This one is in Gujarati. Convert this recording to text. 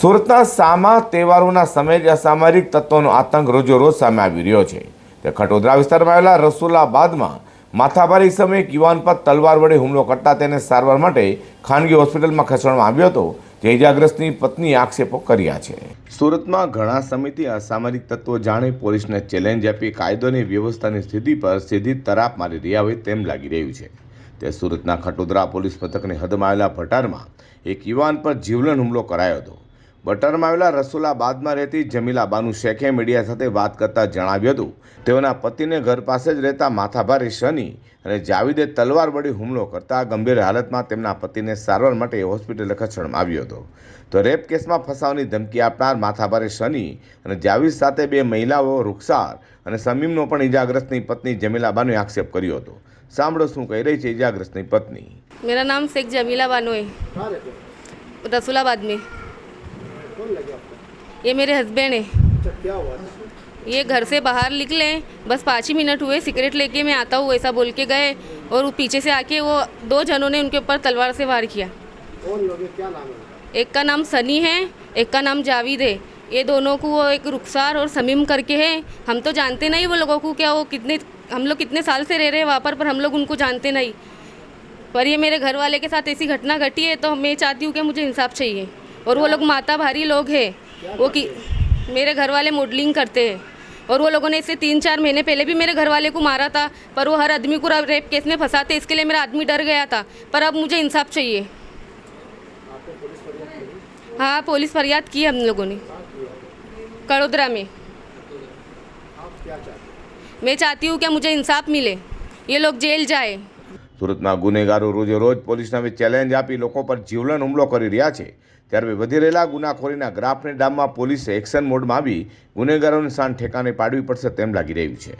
સુરતના સામા તહેવારોના સમયે જ અસામરિક તત્વોનો આતંક રોજો રોજ સામે આવી રહ્યો છે. તે ખટોદરા વિસ્તારમાં આવેલા રસુલાબાદમાં માથાભારી સમયે એક યુવાન પર તલવાર વડે હુમલો કરતા તેને સારવાર માટે ખાનગી હોસ્પિટલમાં ખસેડવામાં આવ્યો હતો. જે ઇજાગ્રસ્તની પત્નીએ આક્ષેપો કર્યા છે. સુરતમાં ઘણા સમયથી અસામરિક તત્વો જાણે પોલીસને ચેલેન્જ આપી કાયદોની વ્યવસ્થાની સ્થિતિ પર સીધી તરાપ મારી રહ્યા હોય તેમ લાગી રહ્યું છે. તે સુરતના ખટોદરા પોલીસ મથકની હદમાં આવેલા ભટારમાં એક યુવાન પર જીવલેણ હુમલો કરાયો હતો. બટરમાં આવેલા રસુલાબાદમાં રહેતી જમીલાબાનુ શેખે મીડિયા સાથે વાત કરતા જણાવ્યું હતું. તેઓના પતિને ઘર પાસે જ રહેતા માથાભારી શનિ અને જાવીદે તલવાર વડી હુમલો કરતા ગંભીર હાલતમાં તેમના પતિને સારવાર માટે હોસ્પિટલ ખસેડવામાં આવ્યો હતો. તો રેપ કેસમાં ફસાવાની ધમકી આપનાર માથાભારી શનિ અને જાવીદ સાથે બે મહિલાઓ રૂખસાર અને સમીમનો પણ ઇજાગ્રસ્તની પત્ની જમીલાબાનુએ આક્ષેપ કર્યો હતો. સાંભળો શું કહી રહી છે ઇજાગ્રસ્તની પત્ની. મેરા નામ શેખ જમીલાબાનુ રસુલાબાદ મેં कौन लगे आपको? ये मेरे हस्बैंड है। अच्छा क्या हुआ? ये घर से बाहर निकले बस पाँच ही मिनट हुए सिगरेट लेके मैं आता हूँ ऐसा बोल के गए। और वो पीछे से आके वो दो जनों ने उनके ऊपर तलवार से वार किया। कौन लोग क्या नाम है एक का नाम सनी है एक का नाम जाविद है। ये दोनों को वो एक रुखसार और समीम करके है। हम तो जानते नहीं वो लोगों को क्या वो कितने हम लोग कितने साल से रह रहे हैं वहाँ पर पर हम लोग उनको जानते नहीं। पर ये मेरे घर वाले के साथ ऐसी घटना घटी है तो मैं चाहती हूँ कि मुझे इंसाफ चाहिए। और वो लोग माता भारी लोग हैं। वो कि मेरे घर वाले मॉडलिंग करते हैं। और वो लोगों ने इससे तीन चार महीने पहले भी मेरे घर वाले को मारा था, पर वो हर आदमी को रेप केस में फंसाते, इसके लिए मेरा आदमी डर गया था। पर अब मुझे इंसाफ चाहिए। हाँ पुलिस फरियाद की हम लोगों ने। कड़ोदरा में। क्या मैं चाहती हूँ कि मुझे इंसाफ मिले? ये लोग जेल जाए। સુરતમાં ગુનેગારો રોજે રોજ પોલીસને ચેલેન્જ આપી, લોકો પર જીવલેણ હુમલો કરી રહ્યા છે. ત્યારે વધી રહેલા ગુનાખોરીના ગ્રાફને ડામમાં પોલીસે એક્શન મોડમાં આવી ગુનેગારોની શાન ઠેકાને પાડવી પડશે તેમ લાગી રહ્યું છે.